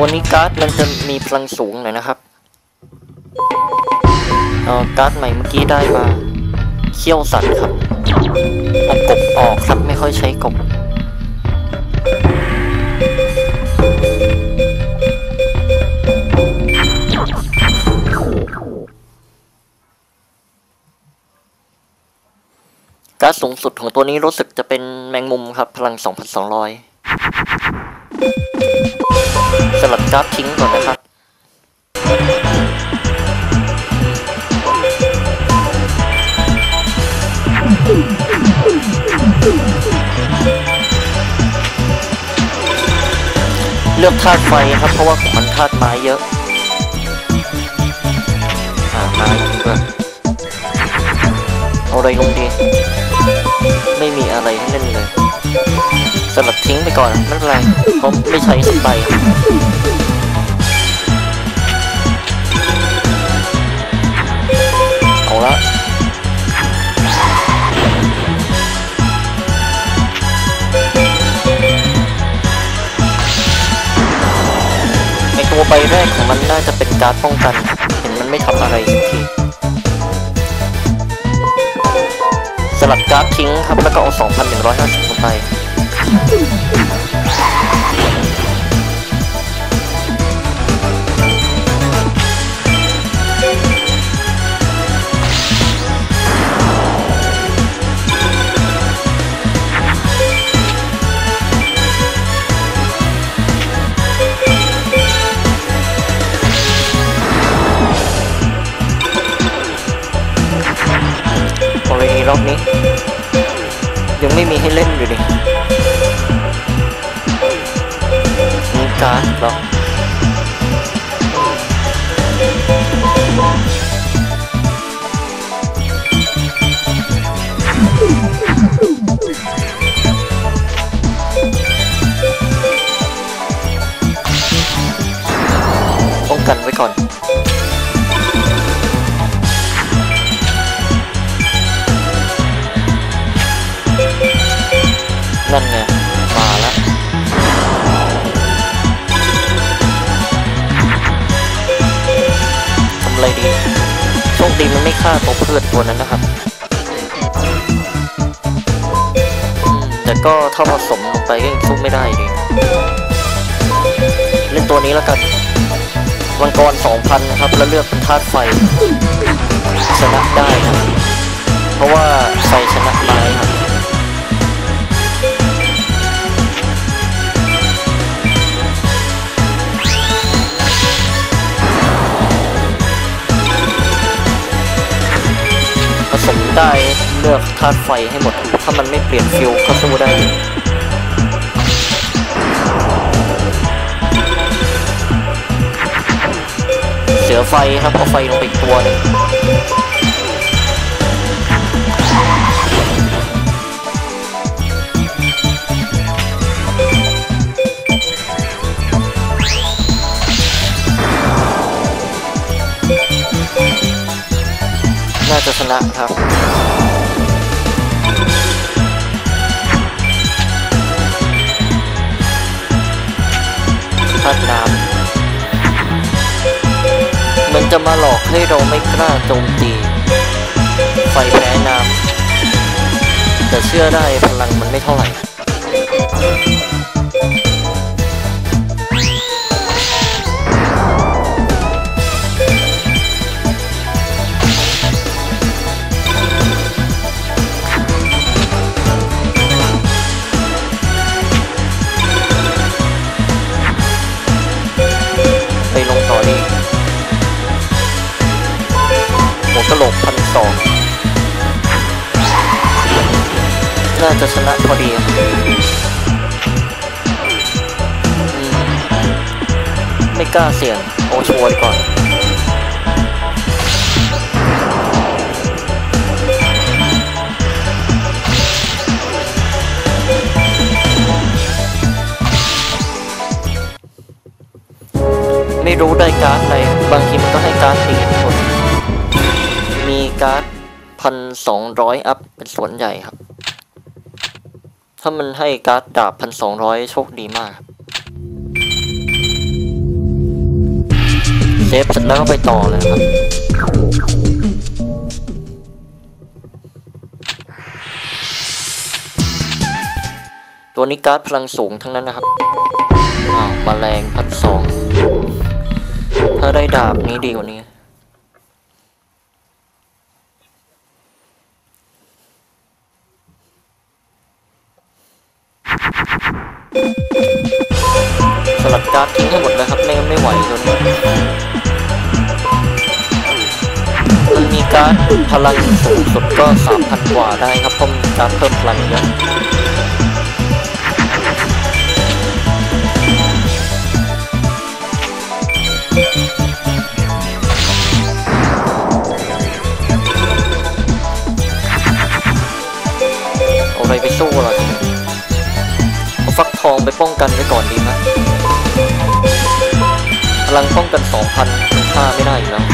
ตัวนี้การ์ดมันจะมีพลังสูงหน่อยนะครับเออการ์ดใหม่เมื่อกี้ได้มาเขี้ยวสัตว์ครับเอากบออกครับไม่ค่อยใช้กบการ์ดสูงสุดของตัวนี้รู้สึกจะเป็นแมงมุมครับ พลัง 2,200 สลับการ์ดทิ้งก่อนนะครับ เลือกธาตุไฟครับ เพราะว่าของมันธาตุไม้เยอะอ่าไม้ทิ้งก่อนเอาอะไรลงดี ไม่มีอะไรให้เล่นเลย สลับทิ้งไปก่อนไม่เป็นไรเพราะไม่ใช้สักใบเอาละไอตัวใบแรกของมันน่าจะเป็นการ์ดป้องกัน เห็นมันไม่ทำอะไรสักทีสลัดการ์ดทิ้งครับ แล้วก็เอา 2,150ลงไป รอบนี้ ยังไม่มีให้เล่นอยู่ดิ มีการ์ดเหร ตีมันไม่ฆ่าตัวเพื่อนตัวนั้นนะครับอืมแต่ก็ถ้าผสมลงไปก็ยังสู้ไม่ได้ดีเล่นตัวนี้แล้วกันวังกร2,000ครับ แล้วเลือกเป็นธาตุไฟ ชนะได้ครับ เพราะว่าไฟชนะไม้ครับ เลือกธาตุไฟให้หมด ถ้ามันไม่เปลี่ยนฟิลก็สู้ได้อยู่เสือไฟครับ เอาไฟลงไปอีกตัวหนึงน่าจะชนะครับาตุน้ำมันจะมาหลอกให้เราไม่กล้าโจมตี ไฟแพ้น้ำแต่เชื่อได้พลังมันไม่เท่าไหร่ กะโหลกพันสองน่าจะชนะพอดีอไม่กล้าเสี่ยงโอชัวร์ก่อนไม่รู้ได้การ์ดอะไร บางทีมันก็ให้การ์ดตีหมดมี การ์ดพันสองร้อยอัพเป็นส่วนใหญ่ครับ ถ้ามันให้การ์ดดาบพันสองร้อยโชคดีมากเซฟเสร็จแล้วก็ไปต่อเลยครับ ตัวนี้การ์ดพลังสูงทั้งนั้นนะครับอ้าวมาแรงพัดสอง ถ้าได้ดาบนี้ดีกว่านี้ สลัดการ์ดทิ้งให้หมดเลยครับไม่งั้นไม่ไหวจนมันมีการพลังสูงสุดก็ 3,000 กว่าได้ครับเพราะมีการเพิ่มพลังเยอะ ไปป้องกันไว้ก่อนดีไหมพลังป้องกัน 2,000มันฆ่าไม่ได้แล้ว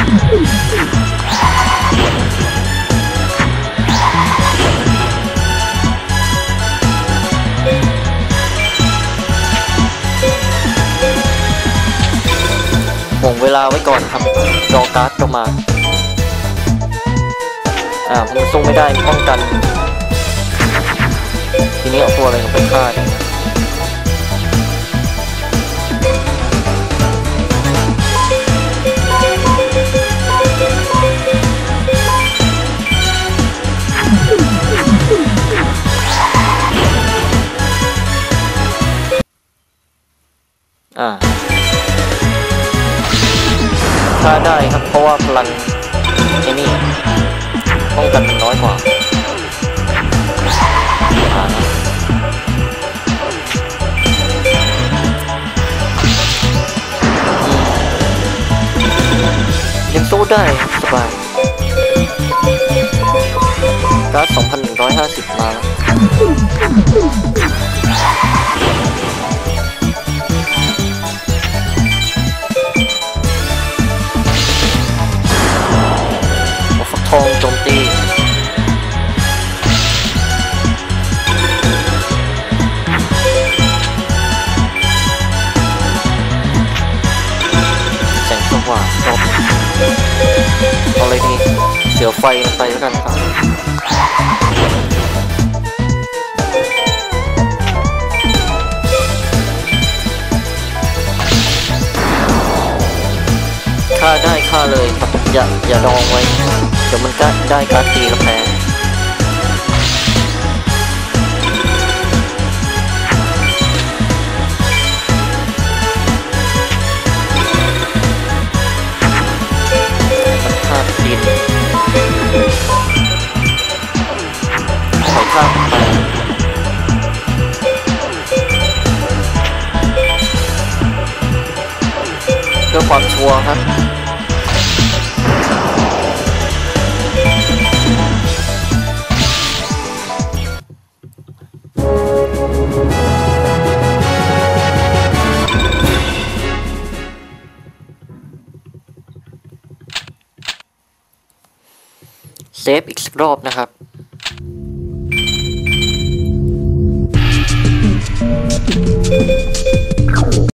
ห่วงเวลาไว้ก่อนครับรอการ์ดเข้ามา อ่ามันสู้ไม่ได้ป้องกัน ทีนี้เอาตัวอะไรไปฆ่าดีอ่า ไอ้นี่ป้องกันมันน้อยกว่าอ่ายังสู้ได้สบายการ์ด2,150 มาแล้ว เสียวไฟไปแล้วกันครับฆ่าได้ค่าเลยครับอย่าอย่าดองไว้ เดี๋ยวมันก็ได้การตีกระแพ้มั พื่อความชัวร์ครับเซฟอีกรอบนะครับうん。